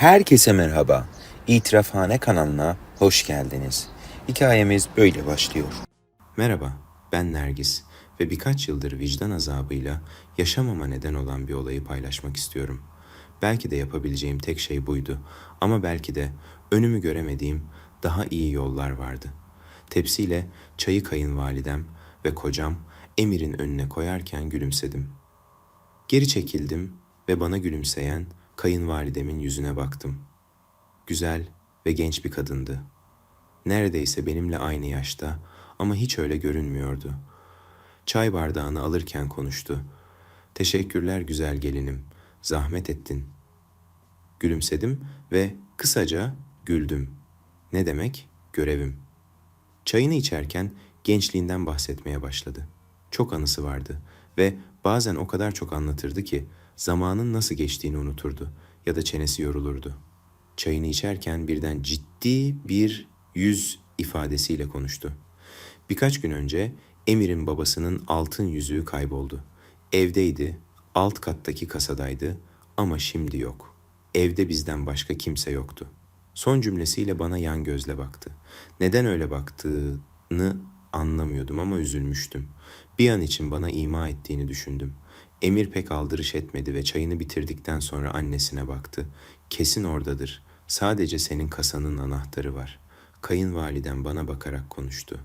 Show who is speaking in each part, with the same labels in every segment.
Speaker 1: Herkese merhaba. İtirafhane kanalına hoş geldiniz. Hikayemiz böyle başlıyor. Merhaba, ben Nergis ve birkaç yıldır vicdan azabıyla yaşamama neden olan bir olayı paylaşmak istiyorum. Belki de yapabileceğim tek şey buydu ama belki de önümü göremediğim daha iyi yollar vardı. Tepsiyle çayı kayınvalidem ve kocam Emir'in önüne koyarken gülümsedim. Geri çekildim ve bana gülümseyen kayınvalidemin yüzüne baktım. Güzel ve genç bir kadındı. Neredeyse benimle aynı yaşta ama hiç öyle görünmüyordu. Çay bardağını alırken konuştu. Teşekkürler güzel gelinim. Zahmet ettin. Gülümsedim ve kısaca güldüm. Ne demek? Görevim. Çayını içerken gençliğinden bahsetmeye başladı. Çok anısı vardı ve bazen o kadar çok anlatırdı ki zamanın nasıl geçtiğini unuturdu ya da çenesi yorulurdu. Çayını içerken birden ciddi bir yüz ifadesiyle konuştu. Birkaç gün önce Emir'in babasının altın yüzüğü kayboldu. Evdeydi, alt kattaki kasadaydı ama şimdi yok. Evde bizden başka kimse yoktu. Son cümlesiyle bana yan gözle baktı. Neden öyle baktığını anlamıyordum ama üzülmüştüm. Bir an için bana ima ettiğini düşündüm. Emir pek aldırış etmedi ve çayını bitirdikten sonra annesine baktı. Kesin oradadır. Sadece senin kasanın anahtarı var. Kayınvaliden bana bakarak konuştu.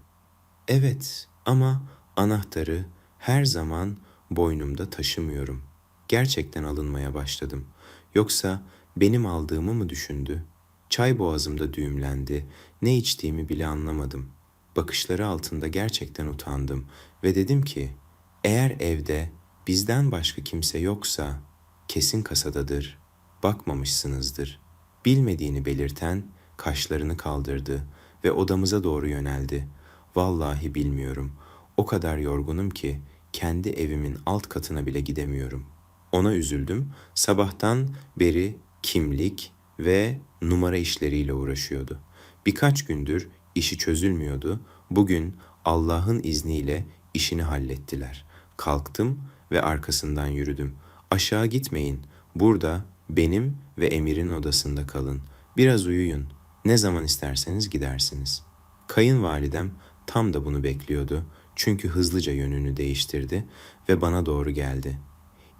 Speaker 1: Evet ama anahtarı her zaman boynumda taşımıyorum. Gerçekten alınmaya başladım. Yoksa benim aldığımı mı düşündü? Çay boğazımda düğümlendi. Ne içtiğimi bile anlamadım. Bakışları altında gerçekten utandım ve dedim ki eğer evde bizden başka kimse yoksa kesin kasadadır. Bakmamışsınızdır. Bilmediğini belirten kaşlarını kaldırdı ve odamıza doğru yöneldi. Vallahi bilmiyorum. O kadar yorgunum ki kendi evimin alt katına bile gidemiyorum. Ona üzüldüm. Sabahtan beri kimlik ve numara işleriyle uğraşıyordu. Birkaç gündür işi çözülmüyordu. Bugün Allah'ın izniyle işini hallettiler. Kalktım ve arkasından yürüdüm. Aşağı gitmeyin. Burada benim ve Emir'in odasında kalın. Biraz uyuyun. Ne zaman isterseniz gidersiniz. Kayınvalidem tam da bunu bekliyordu. Çünkü hızlıca yönünü değiştirdi ve bana doğru geldi.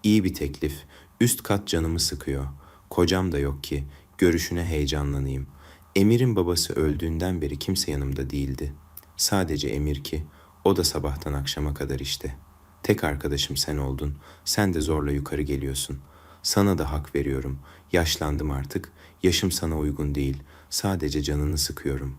Speaker 1: İyi bir teklif. Üst kat canımı sıkıyor. Kocam da yok ki. Görüşüne heyecanlanayım. Emir'in babası öldüğünden beri kimse yanımda değildi. Sadece Emir ki. O da sabahtan akşama kadar işte. Tek arkadaşım sen oldun. Sen de zorla yukarı geliyorsun. Sana da hak veriyorum. Yaşlandım artık. Yaşım sana uygun değil. Sadece canını sıkıyorum.''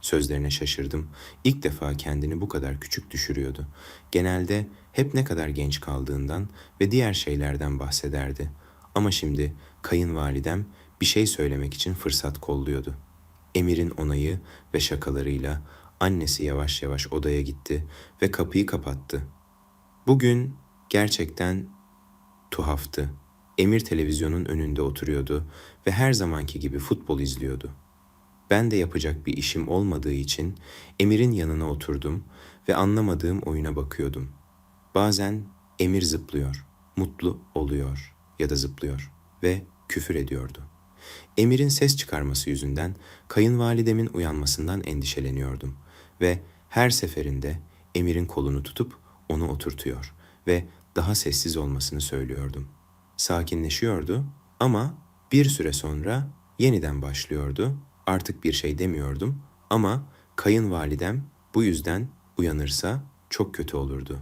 Speaker 1: Sözlerine şaşırdım. İlk defa kendini bu kadar küçük düşürüyordu. Genelde hep ne kadar genç kaldığından ve diğer şeylerden bahsederdi. Ama şimdi kayınvalidem bir şey söylemek için fırsat kolluyordu. Emir'in onayı ve şakalarıyla annesi yavaş yavaş odaya gitti ve kapıyı kapattı. Bugün gerçekten tuhaftı. Emir televizyonun önünde oturuyordu ve her zamanki gibi futbol izliyordu. Ben de yapacak bir işim olmadığı için Emir'in yanına oturdum ve anlamadığım oyuna bakıyordum. Bazen Emir zıplıyor, mutlu oluyor ya da zıplıyor ve küfür ediyordu. Emir'in ses çıkarması yüzünden kayınvalidemin uyanmasından endişeleniyordum ve her seferinde Emir'in kolunu tutup onu oturtuyor ve daha sessiz olmasını söylüyordum. Sakinleşiyordu ama bir süre sonra yeniden başlıyordu artık bir şey demiyordum ama kayınvalidem bu yüzden uyanırsa çok kötü olurdu.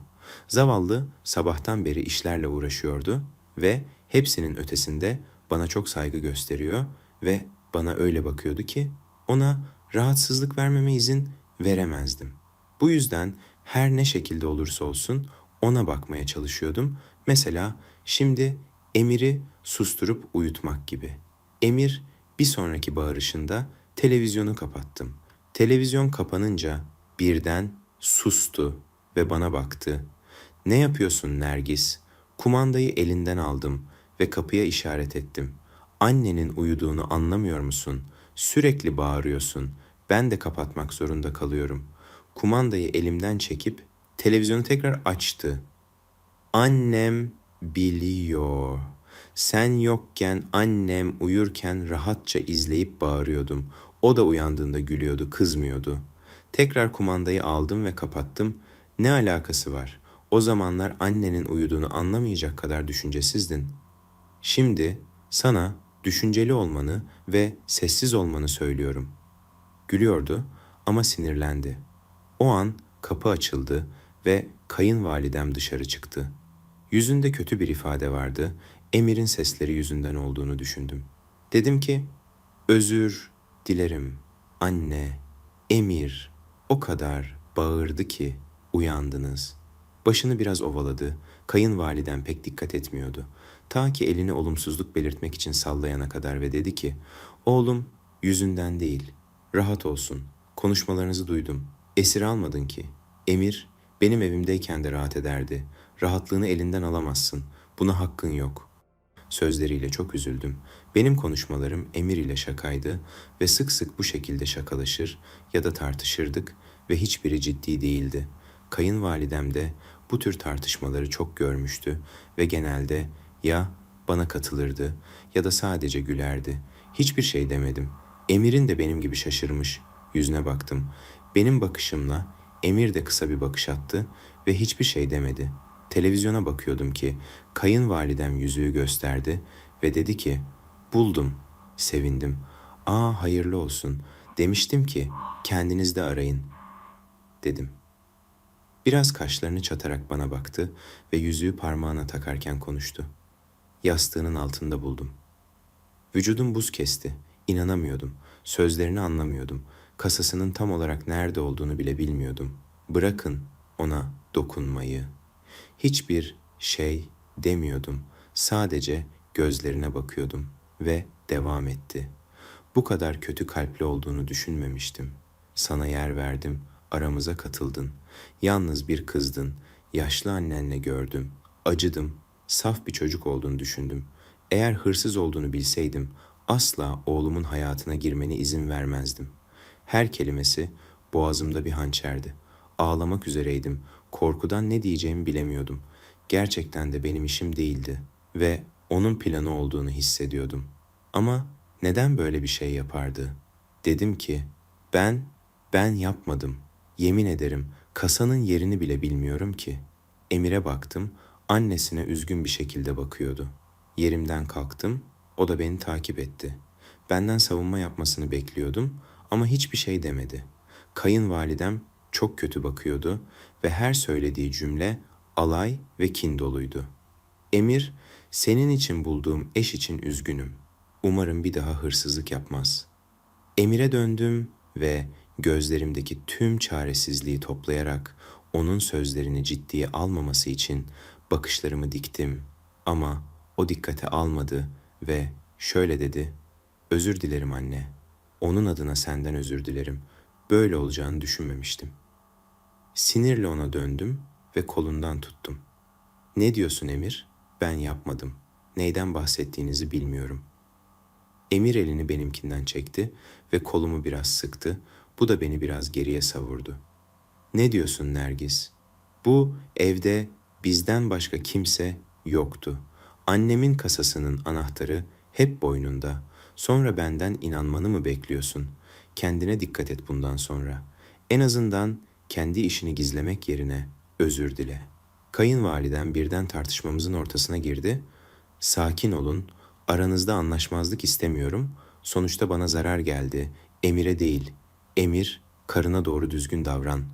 Speaker 1: Zavallı sabahtan beri işlerle uğraşıyordu ve hepsinin ötesinde bana çok saygı gösteriyor ve bana öyle bakıyordu ki ona rahatsızlık vermeme izin veremezdim. Bu yüzden her ne şekilde olursa olsun ona bakmaya çalışıyordum. Mesela şimdi Emir'i susturup uyutmak gibi. Emir bir sonraki bağırışında televizyonu kapattım. Televizyon kapanınca birden sustu ve bana baktı. Ne yapıyorsun Nergis? Kumandayı elinden aldım ve kapıya işaret ettim. Annenin uyuduğunu anlamıyor musun? Sürekli bağırıyorsun. Ben de kapatmak zorunda kalıyorum. Kumandayı elimden çekip televizyonu tekrar açtı. Annem biliyor. Sen yokken annem uyurken rahatça izleyip bağırıyordum. O da uyandığında gülüyordu, kızmıyordu. Tekrar kumandayı aldım ve kapattım. Ne alakası var? O zamanlar annenin uyuduğunu anlamayacak kadar düşüncesizdin. Şimdi sana düşünceli olmanı ve sessiz olmanı söylüyorum. Gülüyordu ama sinirlendi. O an kapı açıldı ve kayınvalidem dışarı çıktı. Yüzünde kötü bir ifade vardı. Emir'in sesleri yüzünden olduğunu düşündüm. Dedim ki, özür dilerim anne, Emir o kadar bağırdı ki uyandınız. Başını biraz ovaladı. Kayınvaliden pek dikkat etmiyordu. Ta ki elini olumsuzluk belirtmek için sallayana kadar ve dedi ki, oğlum yüzünden değil, rahat olsun. Konuşmalarınızı duydum. Esir almadın ki. Emir benim evimdeyken de rahat ederdi. Rahatlığını elinden alamazsın. Buna hakkın yok. Sözleriyle çok üzüldüm. Benim konuşmalarım Emir ile şakaydı ve sık sık bu şekilde şakalaşır ya da tartışırdık ve hiçbiri ciddi değildi. Kayınvalidem de bu tür tartışmaları çok görmüştü ve genelde ya bana katılırdı ya da sadece gülerdi. Hiçbir şey demedim. Emir'in de benim gibi şaşırmış. Yüzüne baktım. Benim bakışımla Emir de kısa bir bakış attı ve hiçbir şey demedi. Televizyona bakıyordum ki kayınvalidem yüzüğü gösterdi ve dedi ki buldum. Sevindim. Aa hayırlı olsun. Demiştim ki kendiniz de arayın. Dedim. Biraz kaşlarını çatarak bana baktı ve yüzüğü parmağına takarken konuştu. Yastığının altında buldum. Vücudum buz kesti. İnanamıyordum. Sözlerini anlamıyordum. Kasasının tam olarak nerede olduğunu bile bilmiyordum. Bırakın ona dokunmayı. Hiçbir şey demiyordum. Sadece gözlerine bakıyordum ve devam etti. Bu kadar kötü kalpli olduğunu düşünmemiştim. Sana yer verdim, aramıza katıldın. Yalnız bir kızdın. Yaşlı annenle gördüm. Acıdım. Saf bir çocuk olduğunu düşündüm. Eğer hırsız olduğunu bilseydim asla oğlumun hayatına girmene izin vermezdim. Her kelimesi boğazımda bir hançerdi. Ağlamak üzereydim. Korkudan ne diyeceğimi bilemiyordum. Gerçekten de benim işim değildi ve onun planı olduğunu hissediyordum. Ama neden böyle bir şey yapardı? Dedim ki ben ben yapmadım. Yemin ederim kasanın yerini bile bilmiyorum ki. Emir'e baktım. Annesine üzgün bir şekilde bakıyordu. Yerimden kalktım. O da beni takip etti. Benden savunma yapmasını bekliyordum ama hiçbir şey demedi. Kayınvalidem çok kötü bakıyordu ve her söylediği cümle alay ve kin doluydu. Emir, senin için bulduğum eş için üzgünüm. Umarım bir daha hırsızlık yapmaz. Emir'e döndüm ve gözlerimdeki tüm çaresizliği toplayarak onun sözlerini ciddiye almaması için bakışlarımı diktim. Ama o dikkate almadı ve şöyle dedi. Özür dilerim anne. Onun adına senden özür dilerim. Böyle olacağını düşünmemiştim. Sinirle ona döndüm ve kolundan tuttum. Ne diyorsun Emir? Ben yapmadım. Neyden bahsettiğinizi bilmiyorum. Emir elini benimkinden çekti ve kolumu biraz sıktı. Bu da beni biraz geriye savurdu. Ne diyorsun Nergis? Bu evde bizden başka kimse yoktu. Annemin kasasının anahtarı hep boynunda. Sonra benden inanmanı mı bekliyorsun? Kendine dikkat et bundan sonra. En azından kendi işini gizlemek yerine özür dile. Kayınvaliden birden tartışmamızın ortasına girdi. Sakin olun, aranızda anlaşmazlık istemiyorum. Sonuçta bana zarar geldi. Emir'e değil. Emir, karına doğru düzgün davran.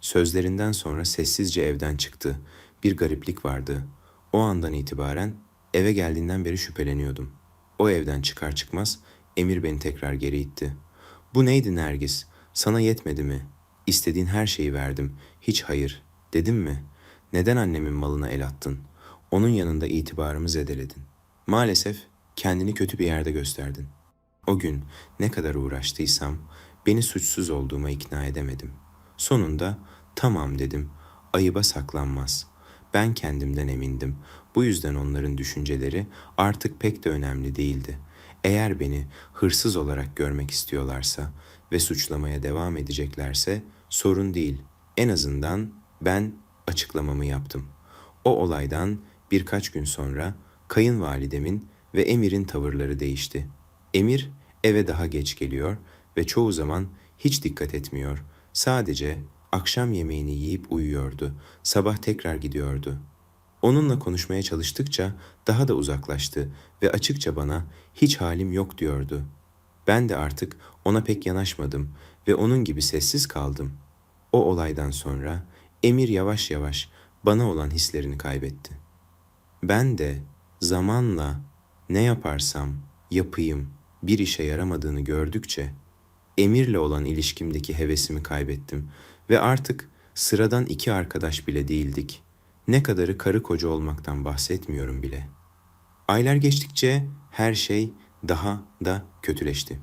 Speaker 1: Sözlerinden sonra sessizce evden çıktı. Bir gariplik vardı. O andan itibaren eve geldiğinden beri şüpheleniyordum. O evden çıkar çıkmaz Emir beni tekrar geri itti. Bu neydi Nergis? Sana yetmedi mi? İstediğin her şeyi verdim. Hiç hayır. Dedim mi? Neden annemin malına el attın? Onun yanında itibarımı zedeledin. Maalesef kendini kötü bir yerde gösterdin. O gün ne kadar uğraştıysam beni suçsuz olduğuma ikna edemedim. Sonunda tamam dedim. Ayıba saklanmaz. Ben kendimden emindim. Bu yüzden onların düşünceleri artık pek de önemli değildi. Eğer beni hırsız olarak görmek istiyorlarsa ve suçlamaya devam edeceklerse sorun değil. En azından ben açıklamamı yaptım. O olaydan birkaç gün sonra kayınvalidemin ve Emir'in tavırları değişti. Emir eve daha geç geliyor ve çoğu zaman hiç dikkat etmiyor. Sadece akşam yemeğini yiyip uyuyordu. Sabah tekrar gidiyordu. Onunla konuşmaya çalıştıkça daha da uzaklaştı ve açıkça bana hiç halim yok diyordu. Ben de artık ona pek yanaşmadım ve onun gibi sessiz kaldım. O olaydan sonra Emir yavaş yavaş bana olan hislerini kaybetti. Ben de zamanla ne yaparsam yapayım bir işe yaramadığını gördükçe Emir'le olan ilişkimdeki hevesimi kaybettim ve artık sıradan iki arkadaş bile değildik. Ne kadarı karı koca olmaktan bahsetmiyorum bile. Aylar geçtikçe her şey daha da kötüleşti.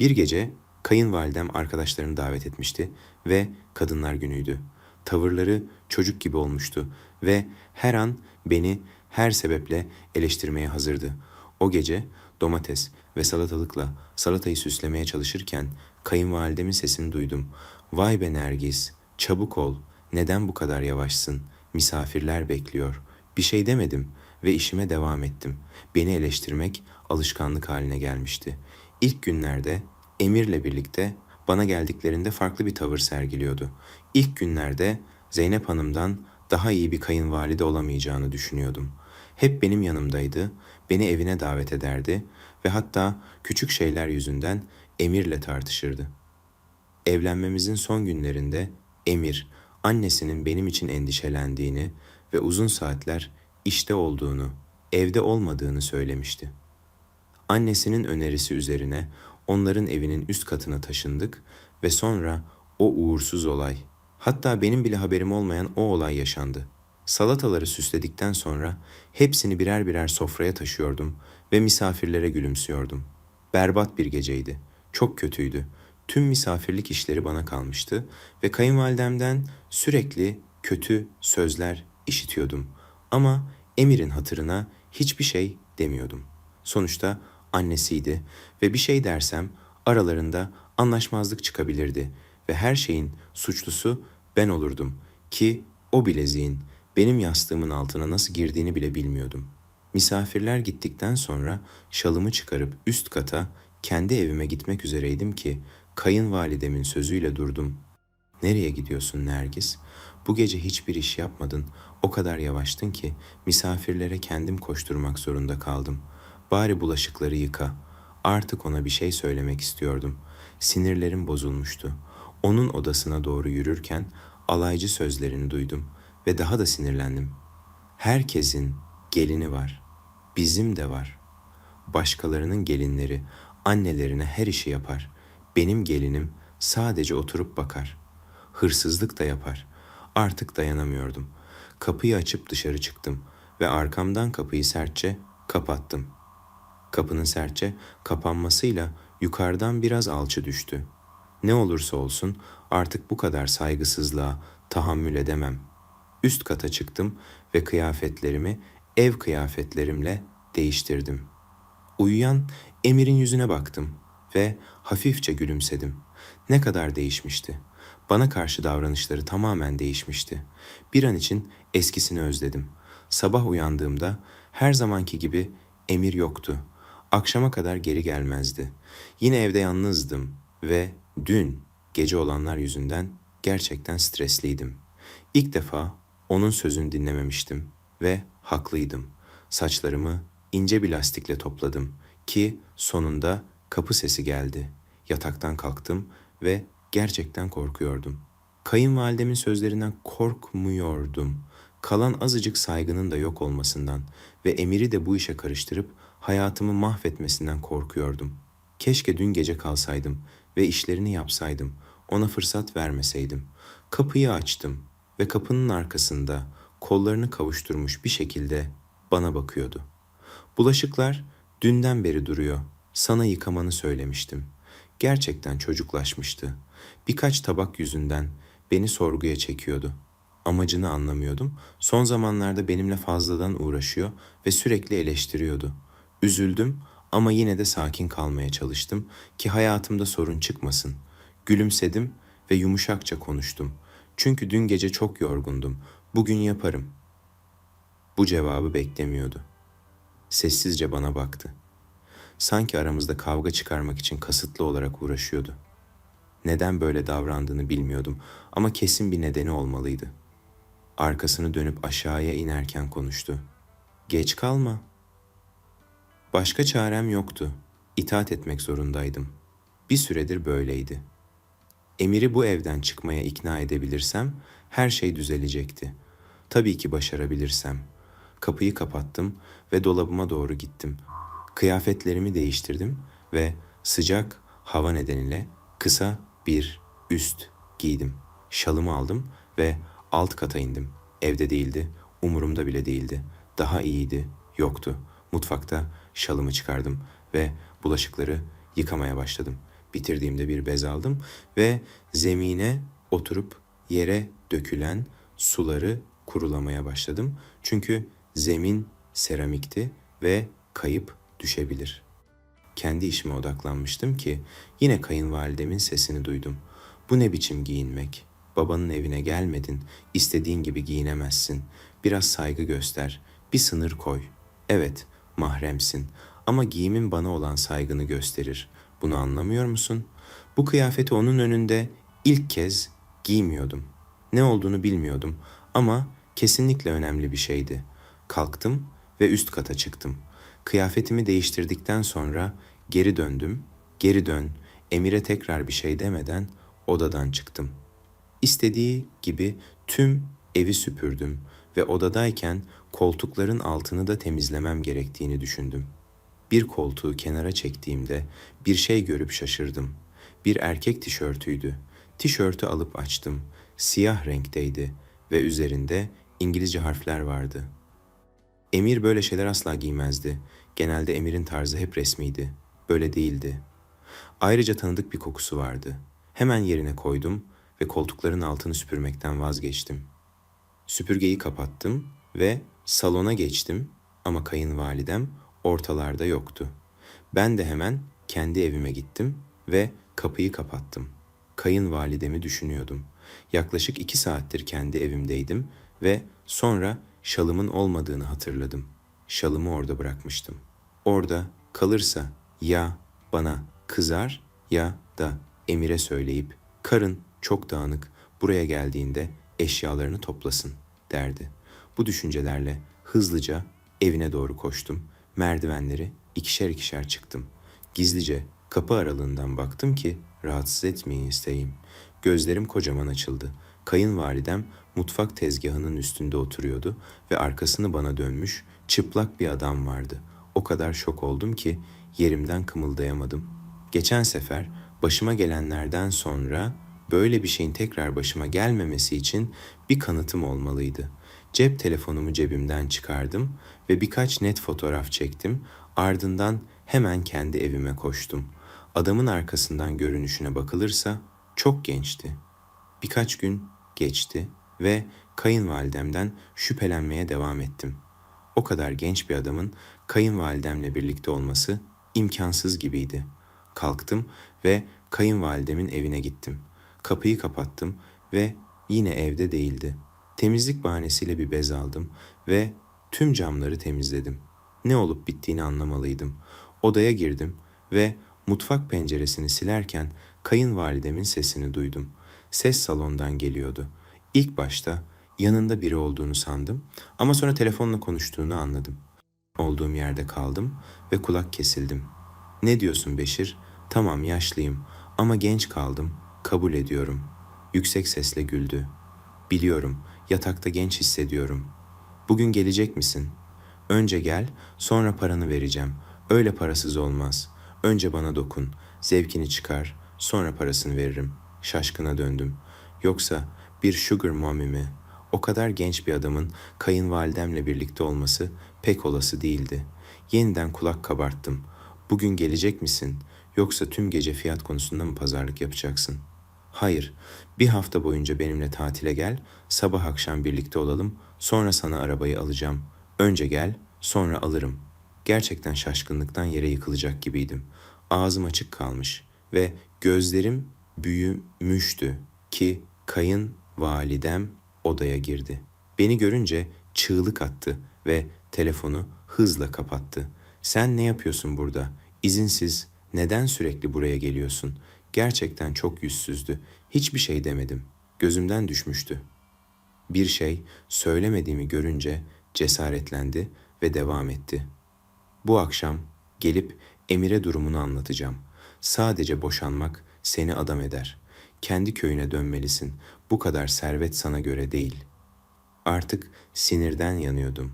Speaker 1: Bir gece kayınvalidem arkadaşlarını davet etmişti ve kadınlar günüydü. Tavırları çocuk gibi olmuştu ve her an beni her sebeple eleştirmeye hazırdı. O gece domates ve salatalıkla salatayı süslemeye çalışırken kayınvalidemin sesini duydum. Vay be Nergis, çabuk ol, neden bu kadar yavaşsın? Misafirler bekliyor. Bir şey demedim ve işime devam ettim. Beni eleştirmek alışkanlık haline gelmişti. İlk günlerde Emir'le birlikte bana geldiklerinde farklı bir tavır sergiliyordu. İlk günlerde Zeynep Hanım'dan daha iyi bir kayınvalide olamayacağını düşünüyordum. Hep benim yanımdaydı, beni evine davet ederdi ve hatta küçük şeyler yüzünden Emir'le tartışırdı. Evlenmemizin son günlerinde Emir, annesinin benim için endişelendiğini ve uzun saatler işte olduğunu, evde olmadığını söylemişti. Annesinin önerisi üzerine onların evinin üst katına taşındık ve sonra o uğursuz olay, hatta benim bile haberim olmayan o olay yaşandı. Salataları süsledikten sonra hepsini birer birer sofraya taşıyordum ve misafirlere gülümsüyordum. Berbat bir geceydi. Çok kötüydü. Tüm misafirlik işleri bana kalmıştı ve kayınvalidemden sürekli kötü sözler işitiyordum. Ama Emir'in hatırına hiçbir şey demiyordum. Sonuçta annesiydi ve bir şey dersem aralarında anlaşmazlık çıkabilirdi ve her şeyin suçlusu ben olurdum ki o bileziğin benim yastığımın altına nasıl girdiğini bile bilmiyordum. Misafirler gittikten sonra şalımı çıkarıp üst kata kendi evime gitmek üzereydim ki kayınvalidemin sözüyle durdum. Nereye gidiyorsun Nergis? Bu gece hiçbir iş yapmadın. O kadar yavaştın ki misafirlere kendim koşturmak zorunda kaldım. Bari bulaşıkları yıka. Artık ona bir şey söylemek istiyordum. Sinirlerim bozulmuştu. Onun odasına doğru yürürken alaycı sözlerini duydum ve daha da sinirlendim. Herkesin gelini var. Bizim de var. Başkalarının gelinleri annelerine her işi yapar. Benim gelinim sadece oturup bakar. Hırsızlık da yapar. Artık dayanamıyordum. Kapıyı açıp dışarı çıktım ve arkamdan kapıyı sertçe kapattım. Kapının sertçe kapanmasıyla yukarıdan biraz alçı düştü. Ne olursa olsun artık bu kadar saygısızlığa tahammül edemem. Üst kata çıktım ve kıyafetlerimi ev kıyafetlerimle değiştirdim. Uyuyan Emir'in yüzüne baktım ve hafifçe gülümsedim. Ne kadar değişmişti. Bana karşı davranışları tamamen değişmişti. Bir an için eskisini özledim. Sabah uyandığımda her zamanki gibi Emir yoktu. Akşama kadar geri gelmezdi. Yine evde yalnızdım ve dün gece olanlar yüzünden gerçekten stresliydim. İlk defa onun sözünü dinlememiştim ve haklıydım. Saçlarımı ince bir lastikle topladım ki sonunda kapı sesi geldi. Yataktan kalktım ve gerçekten korkuyordum. Kayınvalidemin sözlerinden korkmuyordum. Kalan azıcık saygının da yok olmasından ve Emir'i de bu işe karıştırıp hayatımı mahvetmesinden korkuyordum. Keşke dün gece kalsaydım ve işlerini yapsaydım. Ona fırsat vermeseydim. Kapıyı açtım ve kapının arkasında kollarını kavuşturmuş bir şekilde bana bakıyordu. Bulaşıklar dünden beri duruyor. Sana yıkamanı söylemiştim. Gerçekten çocuklaşmıştı. Birkaç tabak yüzünden beni sorguya çekiyordu. Amacını anlamıyordum. Son zamanlarda benimle fazladan uğraşıyor ve sürekli eleştiriyordu. Üzüldüm ama yine de sakin kalmaya çalıştım ki hayatımda sorun çıkmasın. Gülümsedim ve yumuşakça konuştum. Çünkü dün gece çok yorgundum. Bugün yaparım. Bu cevabı beklemiyordu. sessizce bana baktı. Sanki aramızda kavga çıkarmak için kasıtlı olarak uğraşıyordu. Neden böyle davrandığını bilmiyordum ama kesin bir nedeni olmalıydı. Arkasını dönüp aşağıya inerken konuştu. Geç kalma. Başka çarem yoktu. İtaat etmek zorundaydım. Bir süredir böyleydi. Emir'i bu evden çıkmaya ikna edebilirsem her şey düzelecekti. Tabii ki başarabilirsem. Kapıyı kapattım ve dolabıma doğru gittim. Kıyafetlerimi değiştirdim ve sıcak hava nedeniyle kısa bir üst giydim. Şalımı aldım ve alt kata indim. Evde değildi, umurumda bile değildi. Daha iyiydi, yoktu. Mutfakta şalımı çıkardım ve bulaşıkları yıkamaya başladım. Bitirdiğimde bir bez aldım ve zemine oturup yere dökülen suları kurulamaya başladım. Çünkü zemin seramikti ve kayıp düşebilir. Kendi işime odaklanmıştım ki yine kayınvalidemin sesini duydum. Bu ne biçim giyinmek? Babanın evine gelmedin, istediğin gibi giyinemezsin. Biraz saygı göster, bir sınır koy. Evet, mahremsin ama giyimin bana olan saygını gösterir. Bunu anlamıyor musun? Bu kıyafeti onun önünde ilk kez giymiyordum. Ne olduğunu bilmiyordum ama kesinlikle önemli bir şeydi. Kalktım ve üst kata çıktım. Kıyafetimi değiştirdikten sonra geri döndüm. Geri dön, Emir'e tekrar bir şey demeden odadan çıktım. İstediği gibi tüm evi süpürdüm ve odadayken koltukların altını da temizlemem gerektiğini düşündüm. Bir koltuğu kenara çektiğimde bir şey görüp şaşırdım. Bir erkek tişörtüydü. Tişörtü alıp açtım. Siyah renkteydi ve üzerinde İngilizce harfler vardı. Emir böyle şeyler asla giymezdi. Genelde Emir'in tarzı hep resmiydi. Böyle değildi. Ayrıca tanıdık bir kokusu vardı. Hemen yerine koydum ve koltukların altını süpürmekten vazgeçtim. Süpürgeyi kapattım ve salona geçtim ama kayınvalidem ortalarda yoktu. Ben de hemen kendi evime gittim ve kapıyı kapattım. Kayınvalidemi düşünüyordum. Yaklaşık iki saattir kendi evimdeydim ve sonra şalımın olmadığını hatırladım. Şalımı orada bırakmıştım. Orada kalırsa ya bana kızar ya da Emir'e söyleyip karın çok dağınık buraya geldiğinde eşyalarını toplasın derdi. Bu düşüncelerle hızlıca evine doğru koştum. Merdivenleri ikişer ikişer çıktım. Gizlice kapı aralığından baktım ki rahatsız etmeyin isteyeyim. Gözlerim kocaman açıldı. Kayınvalidem mutfak tezgahının üstünde oturuyordu ve arkasını bana dönmüş çıplak bir adam vardı. O kadar şok oldum ki yerimden kımıldayamadım. Geçen sefer başıma gelenlerden sonra böyle bir şeyin tekrar başıma gelmemesi için bir kanıtım olmalıydı. Cep telefonumu cebimden çıkardım ve birkaç net fotoğraf çektim. Ardından hemen kendi evime koştum. Adamın arkasından görünüşüne bakılırsa çok gençti. Birkaç gün geçti ve kayınvalidemden şüphelenmeye devam ettim. O kadar genç bir adamın kayınvalidemle birlikte olması imkansız gibiydi. Kalktım ve kayınvalidemin evine gittim. Kapıyı kapattım ve yine evde değildi. Temizlik bahanesiyle bir bez aldım ve tüm camları temizledim. Ne olup bittiğini anlamalıydım. Odaya girdim ve mutfak penceresini silerken kayınvalidemin sesini duydum. Ses salondan geliyordu. İlk başta yanında biri olduğunu sandım ama sonra telefonla konuştuğunu anladım. Olduğum yerde kaldım ve kulak kesildim. Ne diyorsun Beşir? Tamam yaşlıyım ama genç kaldım. Kabul ediyorum. Yüksek sesle güldü. Biliyorum, yatakta genç hissediyorum. Bugün gelecek misin? Önce gel, sonra paranı vereceğim. Öyle parasız olmaz. Önce bana dokun, zevkini çıkar, sonra parasını veririm. Şaşkına döndüm. Yoksa bir sugar mommy mi? O kadar genç bir adamın kayınvalidemle birlikte olması pek olası değildi. Yeniden kulak kabarttım. Bugün gelecek misin? Yoksa tüm gece fiyat konusunda mı pazarlık yapacaksın? Hayır, bir hafta boyunca benimle tatile gel, sabah akşam birlikte olalım, sonra sana arabayı alacağım. Önce gel, sonra alırım. Gerçekten şaşkınlıktan yere yıkılacak gibiydim. Ağzım açık kalmış ve gözlerim büyümüştü ki kayın validem odaya girdi. Beni görünce çığlık attı ve telefonu hızla kapattı. Sen ne yapıyorsun burada? İzinsiz neden sürekli buraya geliyorsun? Gerçekten çok yüzsüzdü. Hiçbir şey demedim. Gözümden düşmüştü. Bir şey söylemediğimi görünce cesaretlendi ve devam etti. Bu akşam gelip Emir'e durumunu anlatacağım. Sadece boşanmak seni adam eder. Kendi köyüne dönmelisin. Bu kadar servet sana göre değil. Artık sinirden yanıyordum.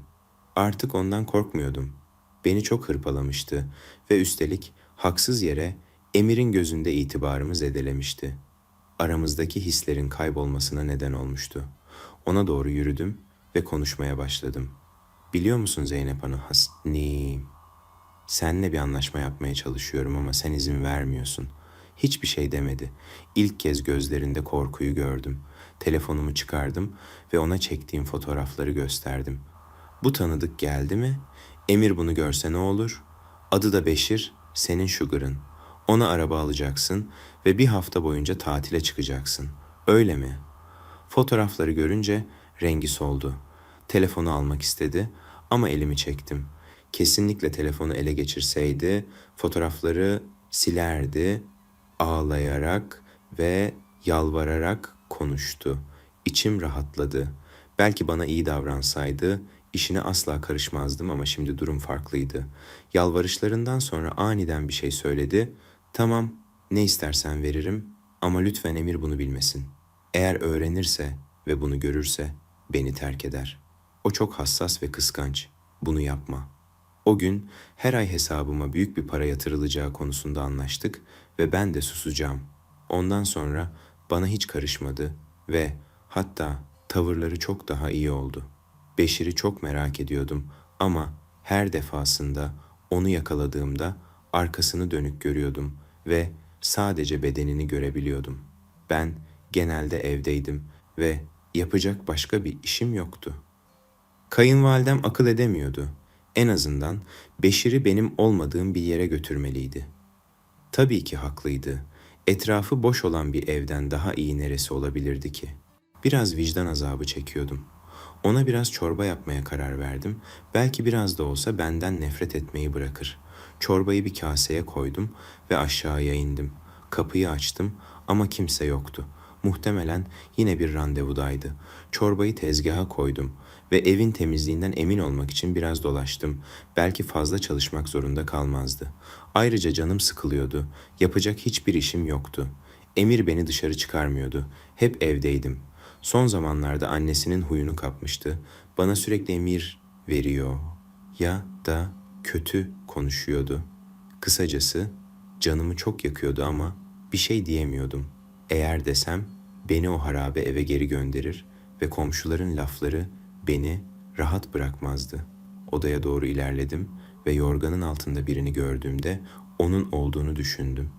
Speaker 1: Artık ondan korkmuyordum. Beni çok hırpalamıştı ve üstelik haksız yere Emir'in gözünde itibarımı zedelemişti. Aramızdaki hislerin kaybolmasına neden olmuştu. Ona doğru yürüdüm ve konuşmaya başladım. Biliyor musun Zeynep Hanım hasnim? Seninle bir anlaşma yapmaya çalışıyorum ama sen izin vermiyorsun. Hiçbir şey demedi. İlk kez gözlerinde korkuyu gördüm. Telefonumu çıkardım ve ona çektiğim fotoğrafları gösterdim. Bu tanıdık geldi mi? Emir bunu görse ne olur? Adı da Beşir, senin Sugar'ın. Ona araba alacaksın ve bir hafta boyunca tatile çıkacaksın. Öyle mi? Fotoğrafları görünce rengi soldu. Telefonu almak istedi ama elimi çektim. Kesinlikle telefonu ele geçirseydi fotoğrafları silerdi, ağlayarak ve yalvararak konuştu. İçim rahatladı. Belki bana iyi davransaydı işine asla karışmazdım ama şimdi durum farklıydı. Yalvarışlarından sonra aniden bir şey söyledi. Tamam, ne istersen veririm ama lütfen Emir bunu bilmesin. Eğer öğrenirse ve bunu görürse beni terk eder. O çok hassas ve kıskanç. Bunu yapma. O gün her ay hesabıma büyük bir para yatırılacağı konusunda anlaştık ve ben de susacağım. Ondan sonra bana hiç karışmadı ve hatta tavırları çok daha iyi oldu. Beşir'i çok merak ediyordum ama her defasında onu yakaladığımda arkasını dönük görüyordum ve sadece bedenini görebiliyordum. Ben genelde evdeydim ve yapacak başka bir işim yoktu. Kayınvalidem akıl edemiyordu. En azından Beşir'i benim olmadığım bir yere götürmeliydi. Tabii ki haklıydı. Etrafı boş olan bir evden daha iyi neresi olabilirdi ki? Biraz vicdan azabı çekiyordum. Ona biraz çorba yapmaya karar verdim. Belki biraz da olsa benden nefret etmeyi bırakır. Çorbayı bir kaseye koydum ve aşağıya indim. Kapıyı açtım ama kimse yoktu. Muhtemelen yine bir randevudaydı. Çorbayı tezgaha koydum ve evin temizliğinden emin olmak için biraz dolaştım. Belki fazla çalışmak zorunda kalmazdı. Ayrıca canım sıkılıyordu. Yapacak hiçbir işim yoktu. Emir beni dışarı çıkarmıyordu. Hep evdeydim. Son zamanlarda annesinin huyunu kapmıştı. Bana sürekli emir veriyor ya da kötü konuşuyordu. Kısacası canımı çok yakıyordu ama bir şey diyemiyordum. Eğer desem beni o harabe eve geri gönderir ve komşuların lafları beni rahat bırakmazdı. Odaya doğru ilerledim ve yorganın altında birini gördüğümde onun olduğunu düşündüm.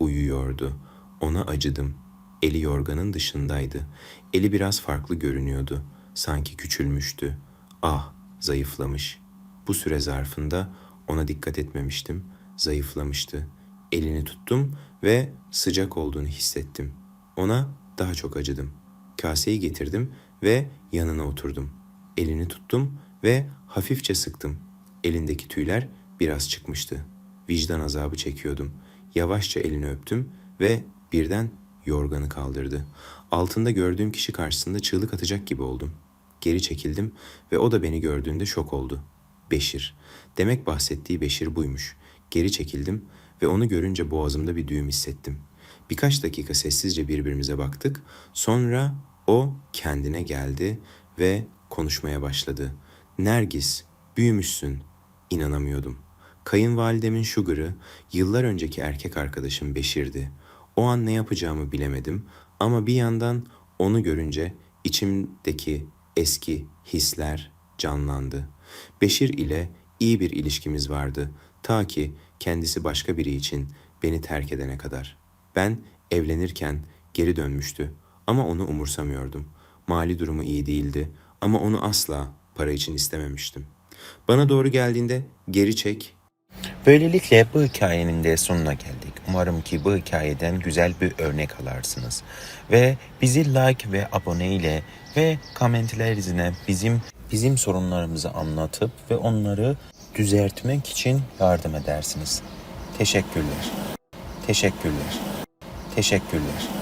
Speaker 1: Uyuyordu. Ona acıdım. Eli yorganın dışındaydı. Eli biraz farklı görünüyordu. Sanki küçülmüştü. Ah, zayıflamış. Bu süre zarfında ona dikkat etmemiştim. Zayıflamıştı. Elini tuttum ve sıcak olduğunu hissettim. Ona daha çok acıdım. Kaseyi getirdim ve yanına oturdum. Elini tuttum ve hafifçe sıktım. Elindeki tüyler biraz çıkmıştı. Vicdan azabı çekiyordum. Yavaşça elini öptüm ve birden yorganı kaldırdı. Altında gördüğüm kişi karşısında çığlık atacak gibi oldum. Geri çekildim ve o da beni gördüğünde şok oldu. Beşir. Demek bahsettiği Beşir buymuş. Geri çekildim ve onu görünce boğazımda bir düğüm hissettim. Birkaç dakika sessizce birbirimize baktık. Sonra o kendine geldi ve konuşmaya başladı. Nergis, büyümüşsün. İnanamıyordum. Kayınvalidemin Sugar'ı yıllar önceki erkek arkadaşım Beşir'di. O an ne yapacağımı bilemedim ama bir yandan onu görünce içimdeki eski hisler canlandı. Beşir ile iyi bir ilişkimiz vardı ta ki kendisi başka biri için beni terk edene kadar. Ben evlenirken geri dönmüştü ama onu umursamıyordum. Mali durumu iyi değildi ama onu asla para için istememiştim. Bana doğru geldiğinde geri çek,
Speaker 2: Böylelikle bu hikayenin de sonuna geldik. Umarım ki bu hikayeden güzel bir örnek alarsınız. Ve bizi like ve abone ile ve komentlerinizle bizim bizim sorunlarımızı anlatıp ve onları düzeltmek için yardım edersiniz. Teşekkürler. Teşekkürler. Teşekkürler.